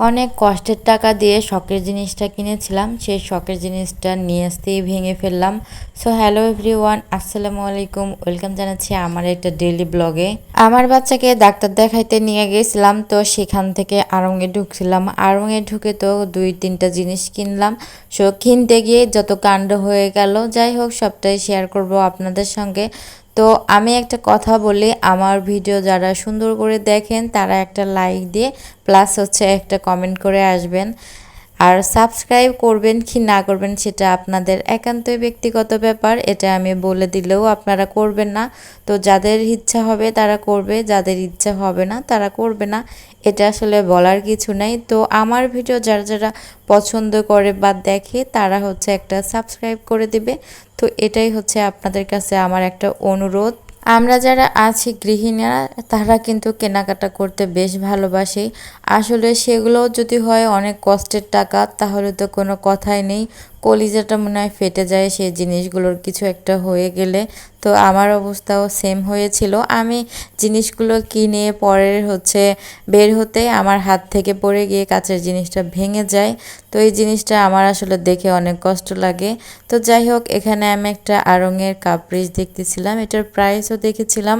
অনেক কষ্টের টাকা দিয়ে শখের জিনিসটা কিনেছিলাম। সেই শখের জিনিসটা নিয়ে আসতেই ভেঙে ফেললাম। সো হ্যালো এভরিওয়ান আসসালামু আলাইকুম। ওয়েলকাম জানাচ্ছি আমার একটা ডেইলি ব্লগে আমার বাচ্চাকে ডাক্তার দেখাইতে নিয়ে গেছিলাম, তো সেখান থেকে আড়ঙে ঢুকছিলাম। আড়ঙে ঢুকে তো দুই তিনটা জিনিস কিনলাম। সো কিনতে গিয়ে যত কাণ্ড হয়ে গেল, যাই হোক, সবটাই শেয়ার করব আপনাদের সঙ্গে। তো আমি একটা কথা বলি, আমার ভিডিও যারা সুন্দর করে দেখেন, তারা একটা লাইক দিয়ে প্লাস হচ্ছে একটা কমেন্ট করে আসবেন। আর সাবস্ক্রাইব করবেন কি না করবেন সেটা আপনাদের একান্তই ব্যক্তিগত ব্যাপার, এটা আমি বলে দিলেও আপনারা করবেন না। তো যাদের ইচ্ছা হবে তারা করবে, যাদের ইচ্ছা হবে না তারা করবে না, এটা আসলে বলার কিছু নাই। তো আমার ভিডিও যারা যারা পছন্দ করে বা দেখে তারা হচ্ছে একটা সাবস্ক্রাইব করে দিবে। তো এটাই হচ্ছে আপনাদের কাছে আমার একটা অনুরোধ। আমরা যারা আছি গৃহিণীরা, তারা কিন্তু কেনাকাটা করতে বেশ ভালোবাসি। আসলে সেগুলো যদি হয় অনেক কষ্টের টাকা, তাহলে তো কোনো কথাই নেই। কলিজাটা মনে হয় ফেটে যায়, সেই জিনিসগুলোর কিছু একটা হয়ে গেলে। তো আমার অবস্থাও সেম হয়েছিল। আমি জিনিসগুলো কিনে পরের হচ্ছে বের হতে আমার হাত থেকে পড়ে গিয়ে কাছের জিনিসটা ভেঙে যায়। তো এই জিনিসটা আমার আসলে দেখে অনেক কষ্ট লাগে। তো যাই হোক, এখানে আমি একটা আড়ঙের কাপড়িজ দেখতেছিলাম। এটার প্রাইসও দেখেছিলাম।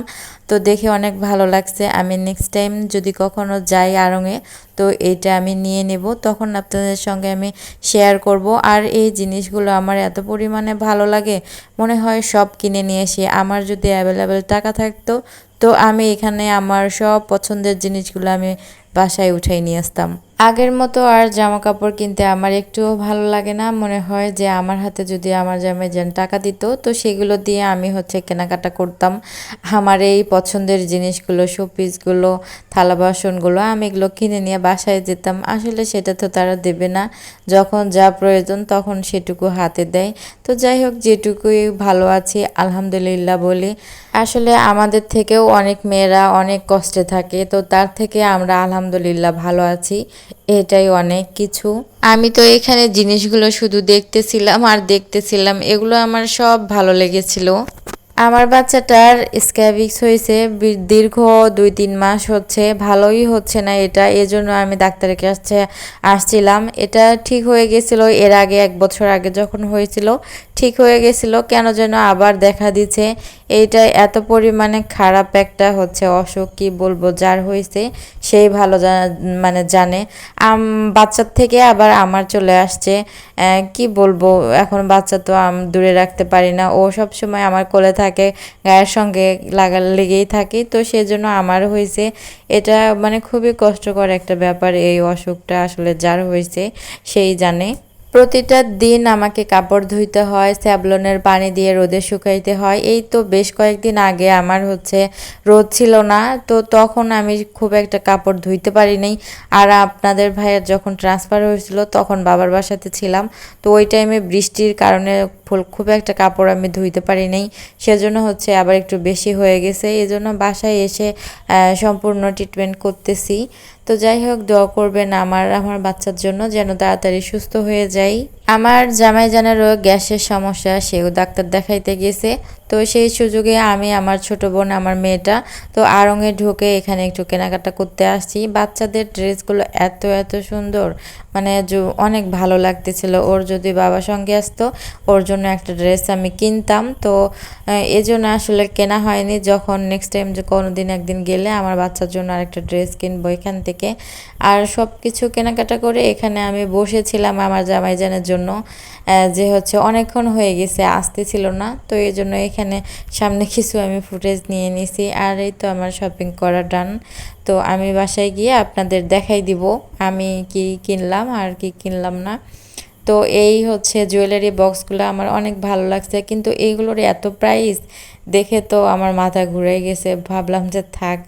তো দেখে অনেক ভালো লাগছে। আমি নেক্সট টাইম যদি কখনো যাই আড়ঙে, তো এটা আমি নিয়ে নেব। তখন আপনাদের সঙ্গে আমি শেয়ার করব। আর এই জিনিসগুলো আমার এত পরিমাণে ভালো লাগে, মনে হয় সব কিনে নিয়ে এসে আমার যদি অ্যাভেলেবেল টাকা থাকতো, তো আমি এখানে আমার সব পছন্দের জিনিসগুলো আমি বাসায় উঠাই নিয়ে আসতাম। আগের মতো আর জামা কাপড় কিনতে আমার একটুও ভালো লাগে না। মনে হয় যে আমার হাতে যদি আমার জামাই যেন টাকা দিত, তো সেগুলো দিয়ে আমি হচ্ছে কেনাকাটা করতাম। আমার এই পছন্দের জিনিসগুলো, শোপিসগুলো, থালা বাসনগুলো আমি এগুলো কিনে নিয়ে বাসায় যেতাম। আসলে সেটা তো তারা দেবে না। যখন যা প্রয়োজন তখন সেটুকু হাতে দেয়। তো যাই হোক, যেটুকুই ভালো আছি, আলহামদুলিল্লাহ বলি। আসলে আমাদের থেকেও অনেক মেয়েরা অনেক কষ্টে থাকে, তো তার থেকে আমরা আলহামদুলিল্লাহ ভালো আছি। এটাই অনেক কিছু। আমি তো এখানে জিনিসগুলো শুধু দেখতেছিলাম আর দেখতেছিলাম, এগুলো আমার সব ভালো লেগেছিল। আমার বাচ্চাটার স্ক্যাবিক্স হয়েছে দীর্ঘ দুই তিন মাস হচ্ছে, ভালোই হচ্ছে না এটা, এজন্য আমি ডাক্তারের কাছে আসছিলাম। এটা ঠিক হয়ে গেছিল, এর আগে এক বছর আগে যখন হয়েছিল ঠিক হয়ে গেছিল, কেন যেন আবার দেখা দিচ্ছে। এইটা এত পরিমাণে খারাপ একটা হচ্ছে অসুখ, কি বলব, যার হয়েছে সেই ভালো মানে জানে। আম, বাচ্চার থেকে আবার আমার চলে আসছে। কি বলব, এখন বাচ্চা তো আম, দূরে রাখতে পারি না। ও সব সময় আমার কোলে থাকে, গায়ের সঙ্গে লাগা, লেগেই থাকে, তো সেজন্য আমার হয়েছে। এটা মানে খুবই কষ্টকর একটা ব্যাপার এই অসুখটা আসলে যার হয়েছে, সেই জানে। প্রতিটা দিন আমাকে কাপড় ধুইতে হয়, স্যাবলনের পানি দিয়ে রোদে শুকাইতে হয়। এই তো বেশ কয়েকদিন আগে আমার হচ্ছে রোদ ছিল না, তো তখন আমি খুব একটা কাপড় ধুইতে পারি নাই। আর আপনাদের ভাইয়ের যখন ট্রান্সফার হয়েছিল, তখন বাবার বাসাতে ছিলাম। তো ওই টাইমে বৃষ্টির কারণে খুব একটা কাপড় আমি ধুইতে পারি নাই। সেজন্য হচ্ছে আবার একটু বেশি হয়ে গেছে। এই জন্য বাসায় এসে সম্পূর্ণ ট্রিটমেন্ট করতেছি। তো যাই হোক, দোয়া করবেন আমার আমার বাচ্চার জন্য যেন তাড়াতাড়ি সুস্থ হয়ে যাই আমার জামাই জানারও গ্যাসের সমস্যা, সেও ডাক্তার দেখাইতে গেছে। তো সেই সুযোগে আমি আমার ছোট বোন, আমার মেয়েটা, তো আড়ঙে ঢুকে এখানে একটু কেনাকাটা করতে আসছি। বাচ্চাদের ড্রেসগুলো এত এত সুন্দর মানে অনেক ভালো লাগতেছিল। ওর যদি বাবার সঙ্গে আসতো, ওর জন্য একটা ড্রেস আমি কিনতাম। তো এজন্য আসলে কেনা হয়নি। যখন নেক্সট টাইম যে কোনো দিন একদিন গেলে আমার বাচ্চার জন্য আরেকটা ড্রেস কিনবো এখান থেকে। আর সব কিছু কেনাকাটা করে এখানে আমি বসেছিলাম আমার জামাইজানের জন্য। যে হচ্ছে অনেকক্ষণ হয়ে গেছে, আসতে ছিল না। তো এই জন্য এখানে সামনে কিছু আমি ফুটেজ নিয়ে নিছি। আর এই তো আমার শপিং করা ডান তো আমি বাসায় গিয়ে আপনাদের দেখাই দিব, আমি কি কিনলাম আর কি কিনলাম না। তো এই হচ্ছে জুয়েলারি বক্সগুলো আমার অনেক ভালো লাগছে। কিন্তু এইগুলোর এত প্রাইস দেখে তো আমার মাথা ঘুরে গেছে। ভাবলাম যে থাক,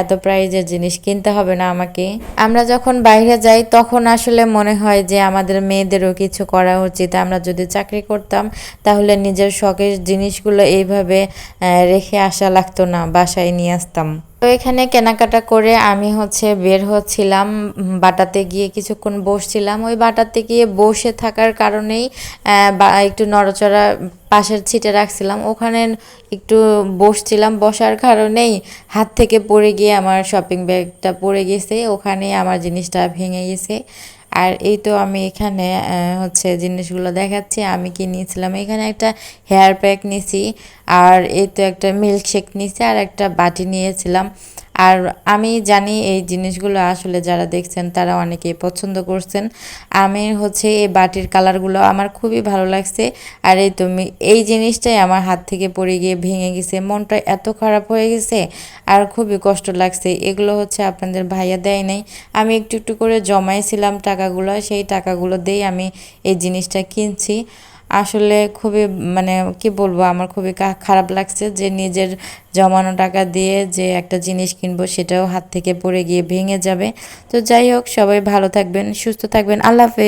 এত প্রাইজের জিনিস কিনতে হবে না আমাকে। আমরা যখন বাইরে যাই, তখন আসলে মনে হয় যে আমাদের মেয়েদেরও কিছু করা উচিত। আমরা যদি চাকরি করতাম, তাহলে নিজের শখের জিনিসগুলো এইভাবে রেখে আসা লাগতো না, বাসায় নিয়ে আসতাম। তো এখানে কেনাকাটা করে আমি হচ্ছে বের হচ্ছিলাম বাটাতে গিয়ে কিছুক্ষণ বসছিলাম। ওই বাটাতে গিয়ে বসে থাকার কারণেই একটু নড়চড়া পাশের ছিটে রাখছিলাম। ওখানে একটু বসছিলাম। বসার কারণেই হাত থেকে পড়ে গিয়ে আমার শপিং ব্যাগটা পড়ে গেছে। ওখানে আমার জিনিসটা ভেঙে গেছে। আর এই তো আমি এখানে হচ্ছে জিনিসগুলো দেখাচ্ছি। আমি কি নিয়েছিলাম এখানে একটা হেয়ার প্যাক নিয়েছি আর এই তো একটা মিল্কশেক নিয়েছি আর একটা বাটি নিয়েছিলাম। আর আমি জানি এই জিনিসগুলো আসলে যারা দেখছেন, তারা অনেকেই পছন্দ করছেন। আমি হচ্ছে এই বাটির কালারগুলো আমার খুবই ভালো লাগছে। আর এই তুমি এই জিনিসটাই আমার হাত থেকে পড়ে গিয়ে ভেঙে গেছে। মনটা এত খারাপ হয়ে গেছে আর খুবই কষ্ট লাগছে। এগুলো হচ্ছে আপনাদের ভাইয়া দেয় নাই। আমি একটু একটু করে জমাইছিলাম টাকাগুলো। সেই টাকাগুলো দিয়েই আমি এই জিনিসটা কিনছি। আসলে খুবই মানে কি বলব, আমার খুবই খারাপ লাগছে যে নিজের জমানো টাকা দিয়ে যে একটা জিনিস কিনবো সেটাও হাত থেকে পড়ে গিয়ে ভেঙে যাবে। তো যাই হোক, সবাই ভালো থাকবেন, সুস্থ থাকবেন, আল্লাহ হাফেজ।